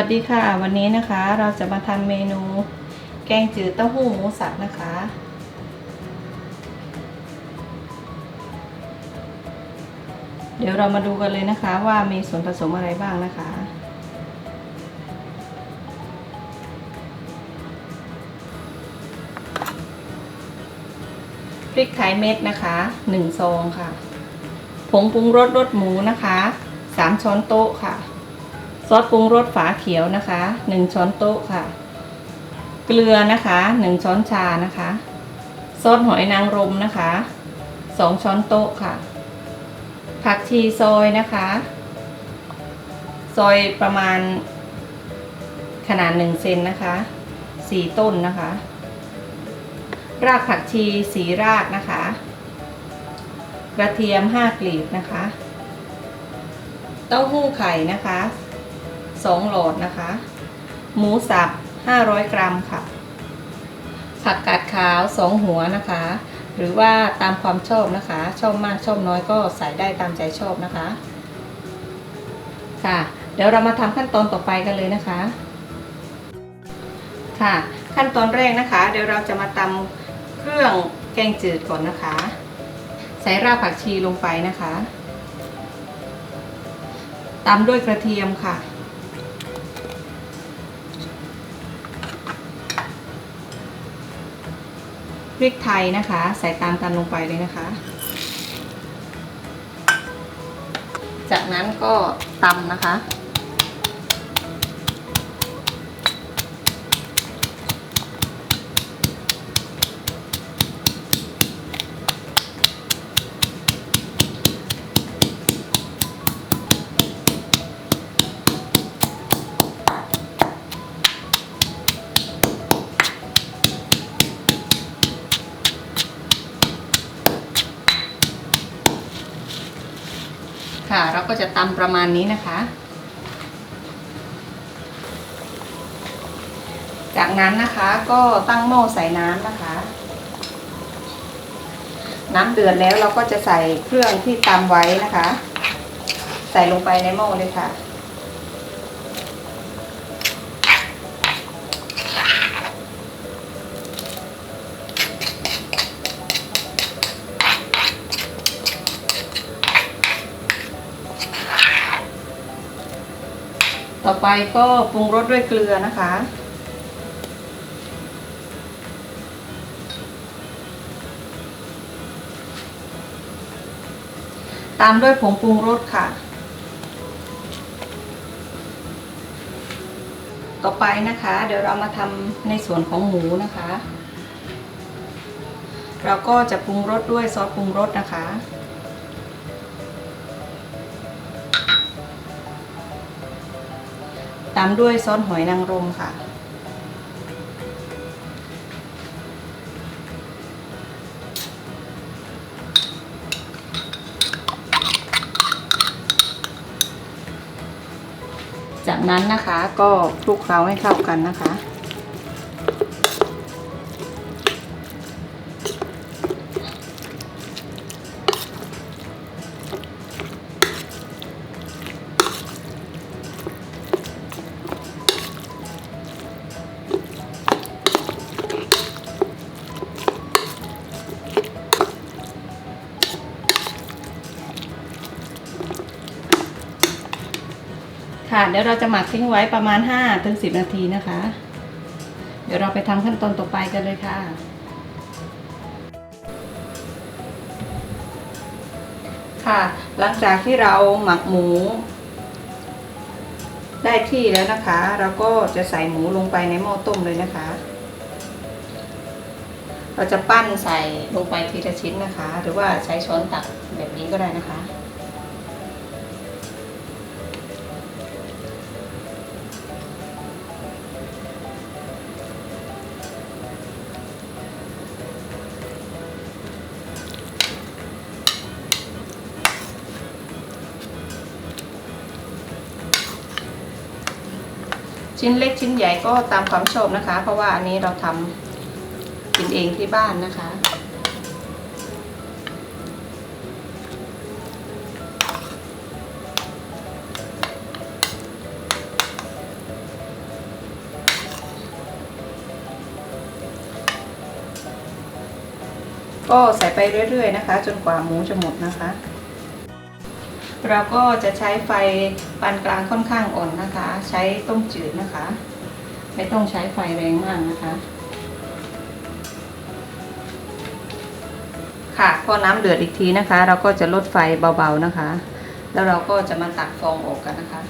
วัสดีค่ะ วันนี้นะคะเราจะมาทำเมนูแกงจืดเต้าหู้หมูสับนะคะ เดี๋ยวเรามาดูกันเลยนะคะว่ามีส่วนผสมอะไรบ้างนะคะ พริกไทยเม็ดนะคะ1ซองค่ะ ผงปรุงรสรสหมูนะคะ 3 ช้อนโต๊ะค่ะ ซอสปรุงรสฝาเขียวนะคะ 1 ช้อนโต๊ะค่ะ เกลือนะคะ 1 ช้อนชานะคะ ซอสหอยนางรมนะคะ 2 ช้อนโต๊ะค่ะ ผักชีซอยนะคะ ซอยประมาณขนาด 1 เซนนะคะ 4 ต้นนะคะ รากผักชีสีรากนะคะ กระเทียม 5 กลีบนะคะ เต้าหู้ไข่นะคะ 2 หลอดนะคะ หมูสับ 500 กรัมค่ะ ผักกาดขาว 2 หัวนะคะ หรือว่าตามความชอบนะคะ ชอบมากชอบน้อยก็ใส่ได้ตามใจชอบนะคะ ค่ะ เดี๋ยวเรามาทำขั้นตอนต่อไปกันเลยนะคะ ค่ะ ขั้นตอนแรกนะคะ เดี๋ยวเราจะมาตำเครื่องแกงจืดก่อนนะคะ ใส่รากผักชีลงไปนะคะตามด้วยกระเทียมค่ะ ริกไทยนะคะ ใส่ตามกันลงไปเลยนะคะ จากนั้นก็ตำนะคะ ค่ะ เราก็จะตำประมาณนี้นะคะ จากนั้นนะคะก็ตั้งหม้อใส่น้ำนะคะ น้ำเดือดแล้วเราก็จะใส่เครื่องที่ตำไว้นะคะ ใส่ลงไปในหม้อเลยค่ะ ต่อไปก็ปรุงรสด้วยเกลือนะคะ ตามด้วยผงปรุงรสค่ะ ต่อไปนะคะ เดี๋ยวเรามาทำในส่วนของหมูนะคะ เราก็จะปรุงรสด้วยซอสปรุงรสนะคะามด้วยซอสหอยนางรมค่ะ จากนั้นนะคะก็คลุกเคล้าให้เข้ากันนะคะ ค่ะ เดี๋ยวเราจะหมักทิ้งไว้ประมาณ5ถึง10 นาทีนะคะ เดี๋ยวเราไปทำขั้นตอนต่อไปกันเลยค่ะ ค่ะ หลังจากที่เราหมักหมู ได้ที่แล้วนะคะ เราก็จะใส่หมูลงไปในหม้อต้มเลยนะคะ เราจะปั้นใส่ลงไปทีละชิ้นนะคะ หรือว่าใช้ช้อนตักแบบนี้ก็ได้นะคะ ชิ้นเล็กชิ้นใหญ่ก็ตามความชอบนะคะ เพราะว่าอันนี้เราทำกินเองที่บ้านนะคะ ก็ใส่ไปเรื่อยๆนะคะ จนกว่าหมูจะหมดนะคะ เราก็จะใช้ไฟปานกลางค่อนข้างอ่อนนะคะ ใช้ต้มจืดนะคะ ไม่ต้องใช้ไฟแรงมากนะคะ ค่ะพอน้ำเดือดอีกทีนะคะ เราก็จะลดไฟเบาๆนะคะ แล้วเราก็จะมาตักฟองออกกันนะคะ